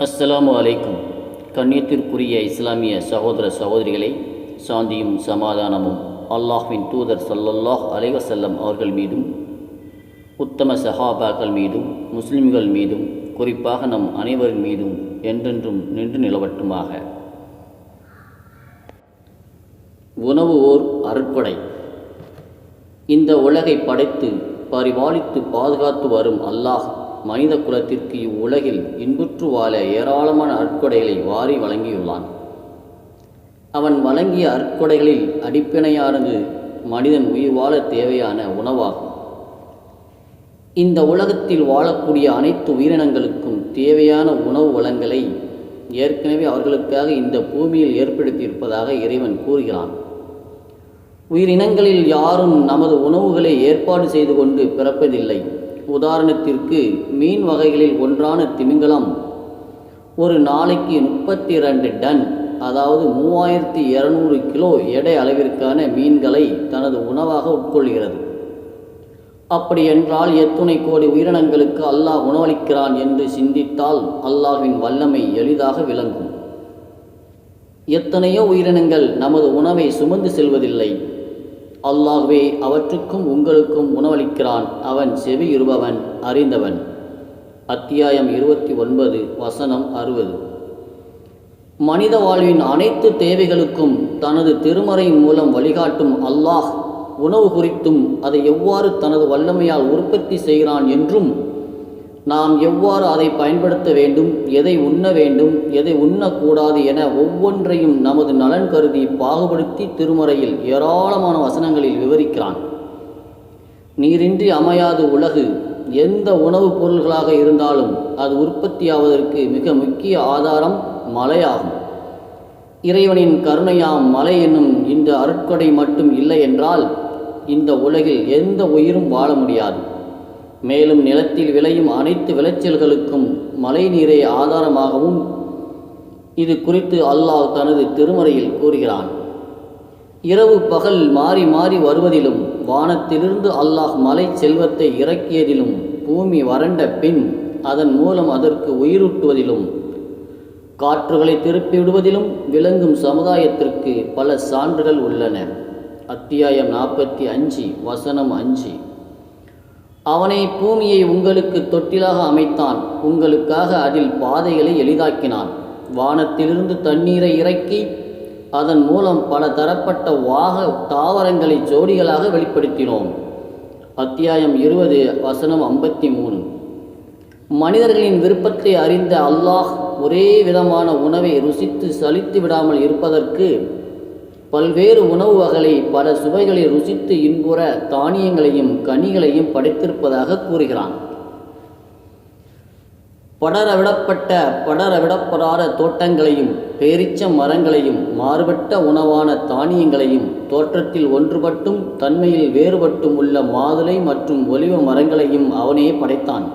அஸ்ஸலாமு அலைக்கும். கண்ணியத்திற்குரிய இஸ்லாமிய சகோதர சகோதரிகளை சாந்தியும் சமாதானமும் அல்லாஹ்வின் தூதர் சல்லல்லாஹ் அலைவசல்லம் அவர்கள் மீதும் உத்தம சஹாபாக்கள் மீதும் முஸ்லிம்கள் மீதும் குறிப்பாக நம் அனைவரின் மீதும் என்றென்றும் நின்று நிலவட்டுமாக. உணவு ஓர் அருட்படை. இந்த உலகை படைத்து பரிபாலித்து பாதுகாத்து வரும் அல்லாஹ் மனித குலத்திற்கு இவ்வுலகில் இன்புற்று வாழ ஏராளமான அற்கொடைகளை வாரி வழங்கியுள்ளான். அவன் வழங்கிய அற்கொடைகளில் அடிப்பிணையானது மனிதன் உயிர் வாழ தேவையான உணவாகும். இந்த உலகத்தில் வாழக்கூடிய அனைத்து உயிரினங்களுக்கும் தேவையான உணவு வளங்களை ஏற்கனவே அவர்களுக்காக இந்த பூமியில் ஏற்படுத்தியிருப்பதாக இறைவன் கூறுகிறான். உயிரினங்களில் யாரும் நமது உணவுகளை ஏற்பாடு செய்து கொண்டு பிறப்பதில்லை. உதாரணத்திற்கு மீன் வகைகளில் ஒன்றான திமிங்கலம். ஒரு நாளைக்கு முப்பத்தி ரெண்டு டன் அதாவது மூவாயிரத்தி இரநூறு கிலோ எடை அளவிற்கான மீன்களை தனது உணவாக உட்கொள்கிறது. அப்படி என்றால் எத்துணை கோடி உயிரினங்களுக்கு அல்லாஹ் உணவளிக்கிறான் என்று சிந்தித்தால் அல்லாஹ்வின் வல்லமை எளிதாக விளங்கும். எத்தனையோ உயிரினங்கள் நமது உணவை சுமந்து செல்வதில்லை. அல்லாஹ்வே அவற்றுக்கும் உங்களுக்கும் உணவளிக்கிறான். அவன் செவி இருபவன் அறிந்தவன். அத்தியாயம் இருபத்தி ஒன்பது வசனம் அறுபது. மனித வாழ்வின் அனைத்து தேவைகளுக்கும் தனது திருமறையின் மூலம் வழிகாட்டும் அல்லாஹ் உணவு குறித்தும் அதை எவ்வாறு தனது வல்லமையால் உற்பத்தி செய்கிறான் என்றும் நாம் எவ்வாறு அதை பயன்படுத்த வேண்டும் எதை உண்ண வேண்டும் எதை உண்ணக்கூடாது என ஒவ்வொன்றையும் நமது நலன் கருதி பாகுபடுத்தி திருமறையில் ஏராளமான வசனங்களில் விவரிக்கிறான். நீரின்றி அமையாது உலகு எந்த உணவுப் பொருள்களாக இருந்தாலும் அது உற்பத்தியாவதற்கு மிக முக்கிய ஆதாரம் மலையாகும். இறைவனின் கருணையாம் மலை என்னும் இந்த அருட்கொடை மட்டும் இல்லை என்றால் இந்த உலகில் எந்த உயிரும் வாழ முடியாது. மேலும் நிலத்தில் விளையும் அனைத்து விளைச்சல்களுக்கும் மழை நீரை ஆதாரமாகவும் இது குறித்து அல்லாஹ் தனது திருமறையில் கூறுகிறான். இரவு பகல் மாறி மாறி வருவதிலும் வானத்திலிருந்து அல்லாஹ் மலை செல்வத்தை இறக்கியதிலும் பூமி வறண்ட பின் அதன் மூலம் அதற்கு உயிரூட்டுவதிலும் காற்றுகளை திருப்பி விடுவதிலும் விளங்கும் சமுதாயத்திற்கு பல சான்றுகள் உள்ளன. அத்தியாயம் நாற்பத்தி அஞ்சு வசனம் அஞ்சு. அவனை பூமியை உங்களுக்கு தொட்டிலாக அமைத்தான். உங்களுக்காக அதில் பாதைகளை எளிதாக்கினான். வானத்திலிருந்து தண்ணீரை இறக்கி அதன் மூலம் பல தரப்பட்ட வாக தாவரங்களை ஜோடிகளாக வெளிப்படுத்தினோம். அத்தியாயம் இருபது வசனம் ஐம்பத்தி மூணு மனிதர்களின் விருப்பத்தை அறிந்த அல்லாஹ் ஒரே விதமான உணவை ருசித்து சலித்து விடாமல் இருப்பதற்கு பல்வேறு உணவு வகைகளை பல சுவைகளை ருசித்து இன்புற தானியங்களையும் கனிகளையும் படைத்திருப்பதாக கூறுகிறான். படரவிடப்பட்ட படரவிடப்படாத தோட்டங்களையும் பேரிச்ச மரங்களையும் மாறுபட்ட உணவான தானியங்களையும் தோற்றத்தில் ஒன்றுபட்டும் தன்மையில் வேறுபட்டும் உள்ள மாதுளை மற்றும் ஒலிவ மரங்களையும் அவனே படைத்தான்.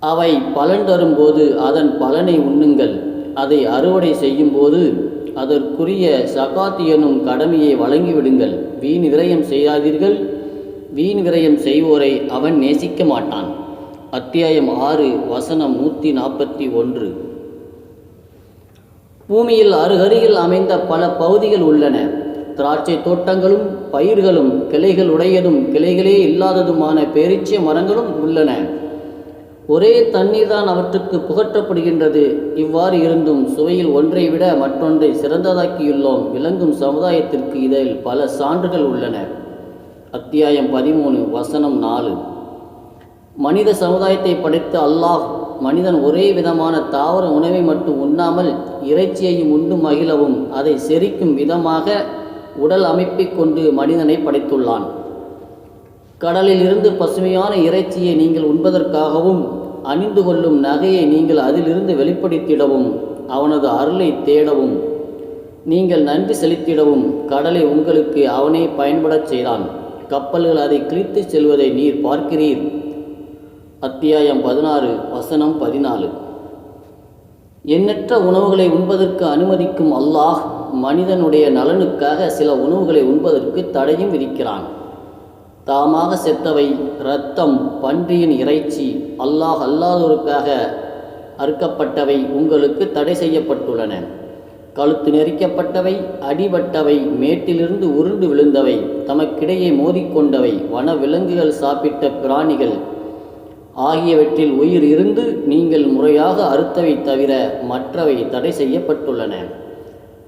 அவை பலன் தரும்போது அதன் பலனை உண்ணுங்கள். அதை அறுவடை செய்யும்போது அதற்குரிய சகாத் எனும் கடமையை வழங்கிவிடுங்கள். வீண் விரயம் செய்யாதீர்கள். வீண் விரயம் செய்வோரை அவன் நேசிக்க மாட்டான். அத்தியாயம் ஆறு வசனம் நூற்றி நாற்பத்தி ஒன்று. பூமியில் அருகருகில் அமைந்த பல பகுதிகள் உள்ளன. திராட்சை தோட்டங்களும் பயிர்களும் கிளைகள் உடையதும் கிளைகளே இல்லாததுமான பெருச்சிய மரங்களும் உள்ளன. ஒரே தண்ணீர் தான் அவற்றுக்கு புகற்றப்படுகின்றது. இவ்வாறு இருந்தும் சுவையில் ஒன்றை விட மற்றொன்றை சிறந்ததாக்கியுள்ளோம். விளங்கும் சமுதாயத்திற்கு இதில் பல சான்றுகள் உள்ளன. அத்தியாயம் பதிமூணு வசனம் நாலு. மனித சமுதாயத்தை படைத்த அல்லாஹ் மனிதன் ஒரே விதமான தாவர உணவை மட்டும் உண்ணாமல் இறைச்சியையும் உண்டு மகிழவும் அதை செரிக்கும் விதமாக உடல் அமைப்பை கொண்டு மனிதனை படைத்துள்ளான். கடலில் இருந்து பசுமையான இறைச்சியை நீங்கள் உண்பதற்காகவும் அணிந்து கொள்ளும் நகையை நீங்கள் அதிலிருந்து வெளிப்படுத்திடவும் அவனது அருளை தேடவும் நீங்கள் நன்றி செலுத்திடவும் கடலை உங்களுக்கு அவனே பயன்படச் செய்தான். கப்பல்கள் அதை கிழித்து செல்வதை நீர் பார்க்கிறீர். அத்தியாயம் பதினாறு வசனம் பதினாலு. எண்ணற்ற உணவுகளை உண்பதற்கு அனுமதிக்கும் அல்லாஹ் மனிதனுடைய நலனுக்காக சில உணவுகளை உண்பதற்கு தடையும் விதிக்கிறான். தாமாக செத்தவை. இரத்தம் பன்றியின் இறைச்சி அல்லாஹ் அல்லாதோருக்காக அறுக்கப்பட்டவை உங்களுக்கு தடை செய்யப்பட்டுள்ளன. கழுத்து நெரிக்கப்பட்டவை அடிபட்டவை மேட்டிலிருந்து உருண்டு விழுந்தவை தமக்கிடையே மோதிக்கொண்டவை வன விலங்குகள் சாப்பிட்ட பிராணிகள். ஆகியவற்றில் உயிர் இருந்து நீங்கள் முறையாக அறுத்தவை தவிர மற்றவை தடை செய்யப்பட்டுள்ளன.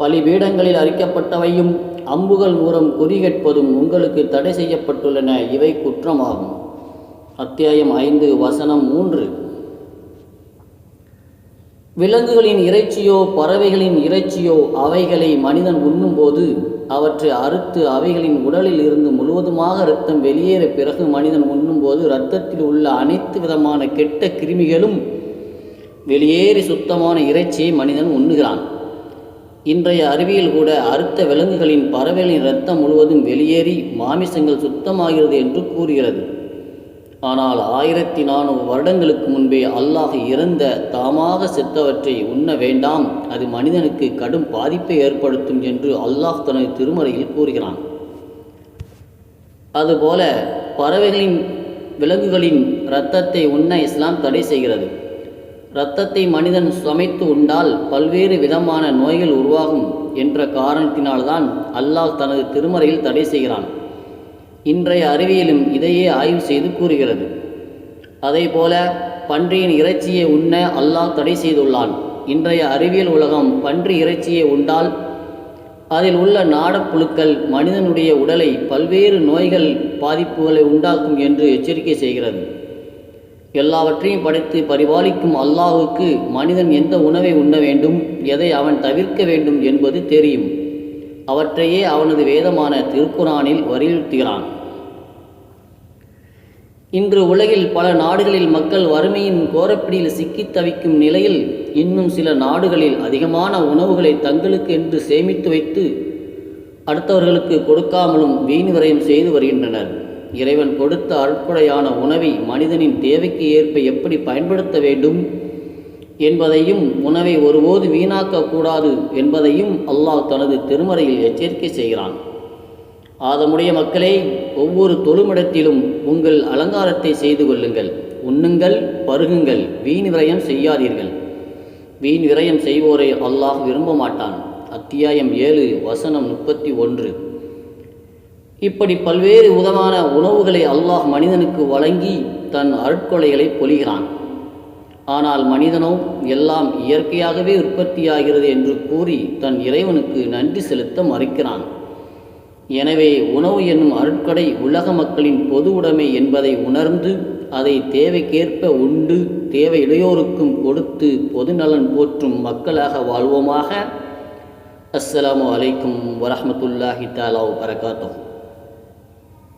பலிபீடங்களில் அரிக்கப்பட்டவையும் அம்புகள் மூலம் குறிகட்பதும் உங்களுக்கு தடை செய்யப்பட்டுள்ளன. இவை குற்றமாகும். அத்தியாயம் ஐந்து வசனம் மூன்று. விலங்குகளின் இறைச்சியோ பறவைகளின் இறைச்சியோ அவைகளை மனிதன் உண்ணும்போது அவற்றை அறுத்து அவைகளின் உடலில் இருந்து முழுவதுமாக இரத்தம் வெளியேற பிறகு மனிதன் உண்ணும்போது இரத்தத்தில் உள்ள அனைத்து விதமான கெட்ட கிருமிகளும் வெளியேறி சுத்தமான இறைச்சியை மனிதன் உண்ணுகிறான். இன்றைய அறிவியல் கூட அறுத்த விலங்குகளின் பறவைகளின் இரத்தம் முழுவதும் வெளியேறி மாமிசங்கள் சுத்தமாகிறது என்று கூறுகிறது. ஆனால் ஆயிரத்தி நானூறு வருடங்களுக்கு முன்பே அல்லாஹ் இறந்த தாமாக செத்தவற்றை உண்ண வேண்டாம். அது மனிதனுக்கு கடும் பாதிப்பை ஏற்படுத்தும் என்று அல்லாஹ் தனது திருமறையில் கூறுகிறான். அதுபோல பறவைகளின் விலங்குகளின் இரத்தத்தை உண்ண இஸ்லாம் தடை செய்கிறது. இரத்தத்தை மனிதன் சமைத்து உண்டால் பல்வேறு விதமான நோய்கள் உருவாகும் என்ற காரணத்தினால்தான் அல்லாஹ் தனது திருமறையில் தடை செய்கிறான். இன்றைய அறிவியலும் இதையே ஆய்வு செய்து கூறுகிறது. அதேபோல பன்றியின் இறைச்சியை உண்ண அல்லாஹ் தடை செய்துள்ளான். இன்றைய அறிவியல் உலகம் பன்றி இறைச்சியை உண்டால் அதில் உள்ள நாடப்புழுக்கள் மனிதனுடைய உடலை பல்வேறு நோய்கள் பாதிப்புகளை உண்டாக்கும் என்று எச்சரிக்கை செய்கிறது. எல்லாவற்றையும் படைத்து பரிபாலிக்கும் அல்லாஹுக்கு மனிதன் எந்த உணவை உண்ண வேண்டும் எதை அவன் தவிர்க்க வேண்டும் என்பது தெரியும். அவற்றையே அவனது வேதமான திருக்குறானில் வலியுறுத்துகிறான். இன்று உலகில் பல நாடுகளில் மக்கள் வறுமையின் கோரப்பிடியில் சிக்கித் தவிக்கும் நிலையில் இன்னும் சில நாடுகளில் அதிகமான உணவுகளை தங்களுக்கு என்று சேமித்து வைத்து அடுத்தவர்களுக்கு கொடுக்காமலும் வீண் விரயம் செய்து வருகின்றனர். இறைவன் கொடுத்த அற்புடையான உணவை மனிதனின் தேவைக்கு ஏற்ப எப்படி பயன்படுத்த வேண்டும் என்பதையும் உணவை ஒருபோது வீணாக்கக்கூடாது என்பதையும் அல்லாஹ் தனது திருமறையில் எச்சரிக்கை செய்கிறான். ஆதமுடைய மக்களே ஒவ்வொரு தொழுமிடத்திலும் உங்கள் அலங்காரத்தை செய்து கொள்ளுங்கள். உண்ணுங்கள் பருகுங்கள் வீண் விரயம் செய்யாதீர்கள். வீண் விரயம் செய்வோரை அல்லாஹ் விரும்ப மாட்டான் அத்தியாயம் ஏழு வசனம் முப்பத்தி ஒன்று. இப்படி பல்வேறு விதமான உணவுகளை அல்லாஹ் மனிதனுக்கு வழங்கி தன் அருட்கொலைகளை பொழிகிறான். ஆனால் மனிதனோ எல்லாம் இயற்கையாகவே உற்பத்தியாகிறது என்று கூறி தன் இறைவனுக்கு நன்றி செலுத்த மறுக்கிறான். எனவே உணவு என்னும் அருட்கடை உலக மக்களின் பொது உடைமை என்பதை உணர்ந்து அதை தேவைக்கேற்ப உண்டு தேவை இடையோருக்கும் கொடுத்து பொதுநலன் போற்றும் மக்களாக வாழ்வோமாக. அஸ்ஸலாமு அலைக்கும் வரமத்துல்லாஹி தாலா வரகாத்தோம்